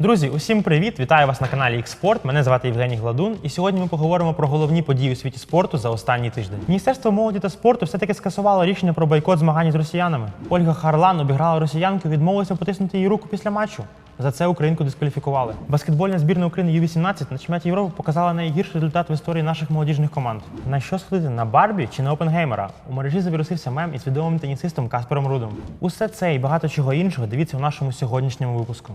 Друзі, усім привіт! Вітаю вас на каналі Xsport. Мене звати Євгеній Гладун. І сьогодні ми поговоримо про головні події у світі спорту за останній тиждень. Міністерство молоді та спорту все-таки скасувало рішення про бойкот змагань з росіянами. Ольга Харлан обіграла росіянку, і відмовилася потиснути її руку після матчу. За це українку дискваліфікували. Баскетбольна збірна України Ю-18 на чемпіонаті Європи показала найгірший результат в історії наших молодіжних команд. На що сходити на Барбі чи на Опенгеймера? У мережі завірусився мем із відомим тенісистом Каспером Рудом. Усе це і багато чого іншого дивіться у нашому сьогоднішньому випуску.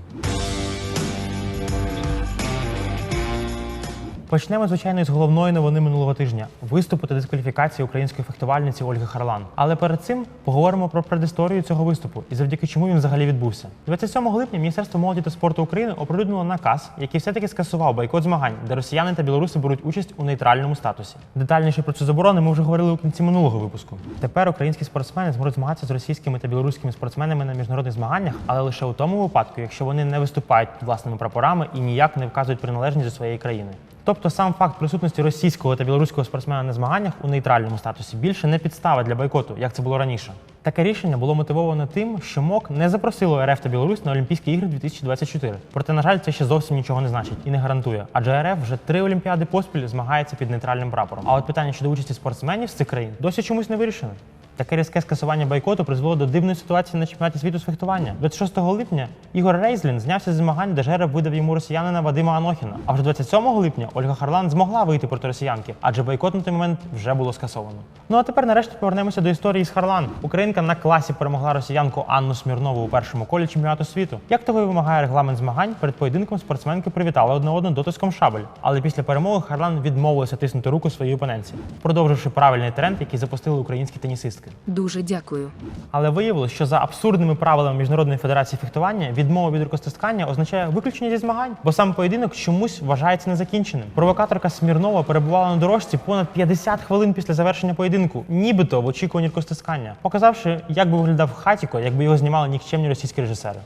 Почнемо, звичайно, з головної новини минулого тижня виступу та дискваліфікації української фехтувальниці Ольги Харлан. Але перед цим поговоримо про предісторію цього виступу і завдяки чому він взагалі відбувся. 27 липня Міністерство молоді та спорту України оприлюднило наказ, який все-таки скасував бойкот змагань, де росіяни та білоруси беруть участь у нейтральному статусі. Детальніше про цю заборону ми вже говорили у кінці минулого випуску. Тепер українські спортсмени зможуть змагатися з російськими та білоруськими спортсменами на міжнародних змаганнях, але лише у тому випадку, якщо вони не виступають власними прапорами і ніяк не вказують приналежність до своєї країни. Тобто сам факт присутності російського та білоруського спортсмена на змаганнях у нейтральному статусі більше не підстава для бойкоту, як це було раніше. Таке рішення було мотивовано тим, що МОК не запросило РФ та Білорусь на Олімпійські ігри 2024. Проте, на жаль, це ще зовсім нічого не значить і не гарантує. Адже РФ вже три олімпіади поспіль змагається під нейтральним прапором. А от питання щодо участі спортсменів з цих країн досі чомусь не вирішено. Таке різке скасування бойкоту призвело до дивної ситуації на чемпіонаті світу з фехтування. 26 липня Ігор Рейзлін знявся зі змагань, де жереб видав йому росіянина Вадима Анохіна. А вже 27 липня Ольга Харлан змогла вийти проти росіянки, адже бойкот на той момент вже було скасовано. Ну а тепер нарешті повернемося до історії з Харлан. Українка на класі перемогла росіянку Анну Смірнову у першому колі чемпіонату світу. Як того і вимагає регламент змагань, перед поєдинком спортсменки привітали одне одну дотиском шабель. Але після перемоги Харлан відмовилася тиснути руку своїй опоненці, продовживши правильний тренд, який запустили українські тенісистки. Дуже дякую. Але виявилось, що за абсурдними правилами Міжнародної федерації фехтування відмова від рукостискання означає виключення зі змагань, бо сам поєдинок чомусь вважається незакінченим. Провокаторка Смірнова перебувала на дорожці понад 50 хвилин після завершення поєдинку, нібито в очікуванні рукостискання, показавши, як би виглядав хатіко, якби його знімали нікчемні російські режисери.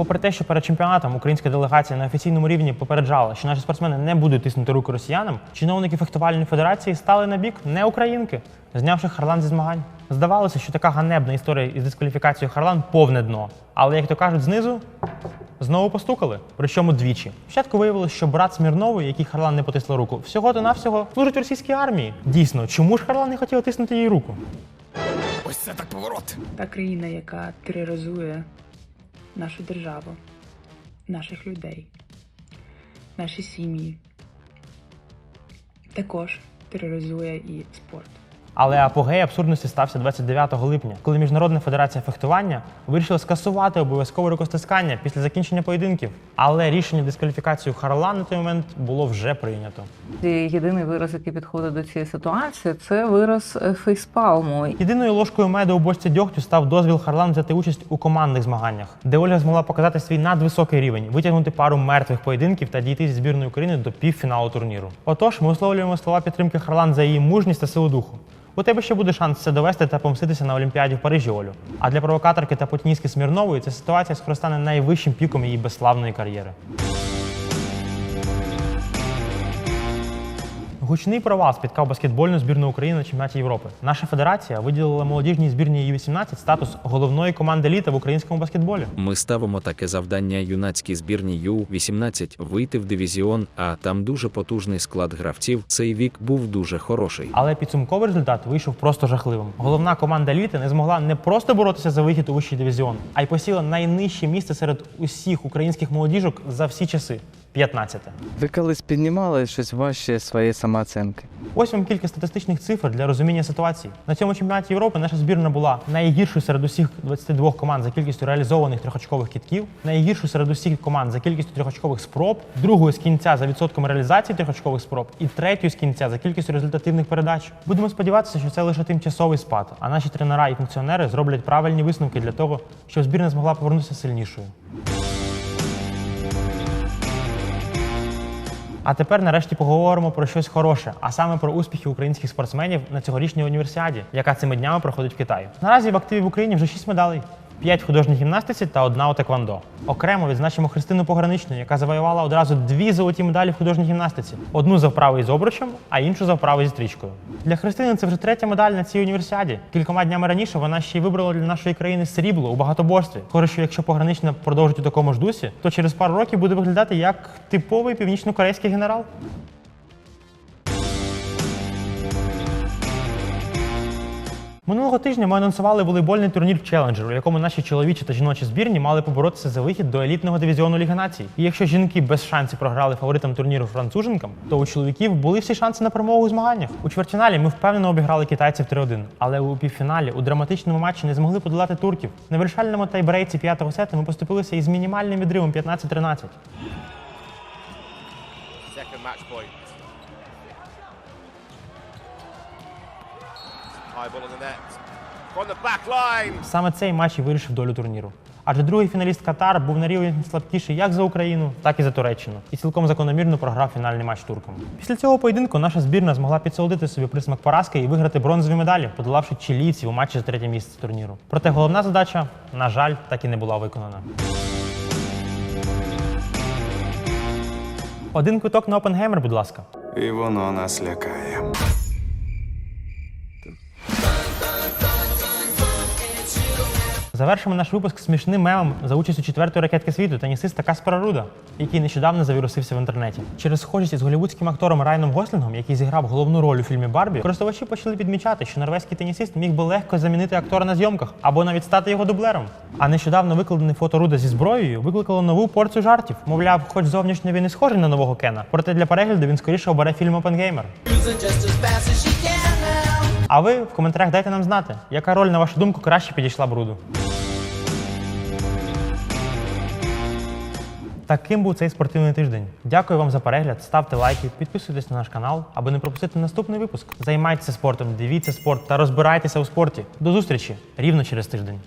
Попри те, що перед чемпіонатом українська делегація на офіційному рівні попереджала, що наші спортсмени не будуть тиснути руку росіянам, чиновники фехтувальної федерації стали на бік не українки, знявши Харлан зі змагань. Здавалося, що така ганебна історія із дискваліфікацією Харлан повне дно. Але як то кажуть, знизу знову постукали, причому двічі. Спочатку виявилось, що брат Смірнової, який Харлан не потисла руку, всього то навсього служить в російській армії. Дійсно, чому ж Харлан не хотіла тиснути їй руку? Ось це так поворот. та країна, яка тероризує нашу державу, наших людей, наші сім'ї, також тероризує і спорт. Але апогей абсурдності стався 29 липня, коли Міжнародна федерація фехтування вирішила скасувати обов'язкове рукостискання після закінчення поєдинків. Але рішення дискваліфікацію Харлан на той момент було вже прийнято. І Єдиний вираз, який підходить до цієї ситуації, це вираз е, фейспалму. Єдиною ложкою меду у бочці дьогтю став дозвіл Харлан взяти участь у командних змаганнях, де Ольга змогла показати свій надвисокий рівень, витягнути пару мертвих поєдинків та дійти зі збірної України до півфіналу турніру. Отож, ми висловлюємо слова підтримки Харлан за її мужність та силу духу. У тебе ще буде шанс це довести та помститися на Олімпіаді в Парижі, Олю. А для провокаторки та путіністки Смірнової ця ситуація скоро стане найвищим піком її безславної кар'єри. Гучний провал спіткав баскетбольну збірну України на чемпіонаті Європи. Наша федерація виділила молодіжній збірній Ю-18 статус головної команди літа в українському баскетболі. Ми ставимо таке завдання юнацькій збірні Ю-18 вийти в дивізіон, а там дуже потужний склад гравців. Цей вік був дуже хороший. Але підсумковий результат вийшов просто жахливим. Головна команда літи не змогла не просто боротися за вихід у вищий дивізіон, а й посіла найнижче місце серед усіх українських молодіжок за всі часи 15. Ви колись піднімали щось важче своєї самооцінки? Ось вам кілька статистичних цифр для розуміння ситуації. На цьому чемпіонаті Європи наша збірна була найгіршою серед усіх 22 команд за кількістю реалізованих трьохочкових кітків, найгіршою серед усіх команд за кількістю трьохочкових спроб, другою з кінця за відсотком реалізації трьохочкових спроб і третьою з кінця за кількістю результативних передач. Будемо сподіватися, що це лише тимчасовий спад, а наші тренера і функціонери зроблять правильні висновки для того, щоб збірна змогла повернутися сильнішою. А тепер нарешті поговоримо про щось хороше, а саме про успіхи українських спортсменів на цьогорічній універсіаді, яка цими днями проходить в Китаї. Наразі в активі в Україні вже 6 медалей. 5 в художній гімнастиці та одна у теквондо. Окремо відзначимо Христину Пограничну, яка завоювала одразу дві золоті медалі в художній гімнастиці: одну за вправи із обручем, а іншу за вправи зі стрічкою. Для Христини це вже третя медаль на цій універсіаді. Кількома днями раніше вона ще й вибрала для нашої країни срібло у багатоборстві. Схоже, що якщо погранична продовжить у такому ж дусі, то через пару років буде виглядати як типовий північно-корейський генерал. Минулого тижня ми анонсували волейбольний турнір Челенджер, у якому наші чоловічі та жіночі збірні мали поборотися за вихід до елітного дивізіону Ліги Націй. І якщо жінки без шансів програли фаворитам турніру француженкам, то у чоловіків були всі шанси на перемогу у змаганнях. У чвертьфіналі ми впевнено обіграли китайців 3-1, але у півфіналі у драматичному матчі не змогли подолати турків. На вирішальному тайбрейці п'ятого сету ми поступилися із мінімальним відривом 15-13. Саме цей матч і вирішив долю турніру. Адже другий фіналіст Катар був на рівні слабкіший як за Україну, так і за Туреччину, і цілком закономірно програв фінальний матч туркам. Після цього поєдинку наша збірна змогла підсолодити собі присмак поразки і виграти бронзові медалі, подолавши чилійців у матчі за третє місце турніру. Проте головна задача, на жаль, так і не була виконана. Один квиток на Опенгеймер, будь ласка. І воно нас лякає. Завершимо наш випуск смішним мемом за участю четвертої ракетки світу тенісиста Каспара Руда, який нещодавно завірусився в інтернеті. Через схожість із голівудським актором Райаном Гослінгом, який зіграв головну роль у фільмі Барбі, користувачі почали підмічати, що норвезький тенісист міг би легко замінити актора на зйомках або навіть стати його дублером. А нещодавно викладене фото Руда зі зброєю викликало нову порцію жартів. Мовляв, хоч зовнішньо він і схожий на нового Кена, проте для перегляду він скоріше обере фільм Опенгеймер. А ви в коментарях дайте нам знати, яка роль, на вашу думку, краще підійшла бруду. Таким був цей спортивний тиждень. Дякую вам за перегляд. Ставте лайки, підписуйтесь на наш канал, аби не пропустити наступний випуск. Займайтеся спортом, дивіться спорт та розбирайтеся у спорті. До зустрічі рівно через тиждень.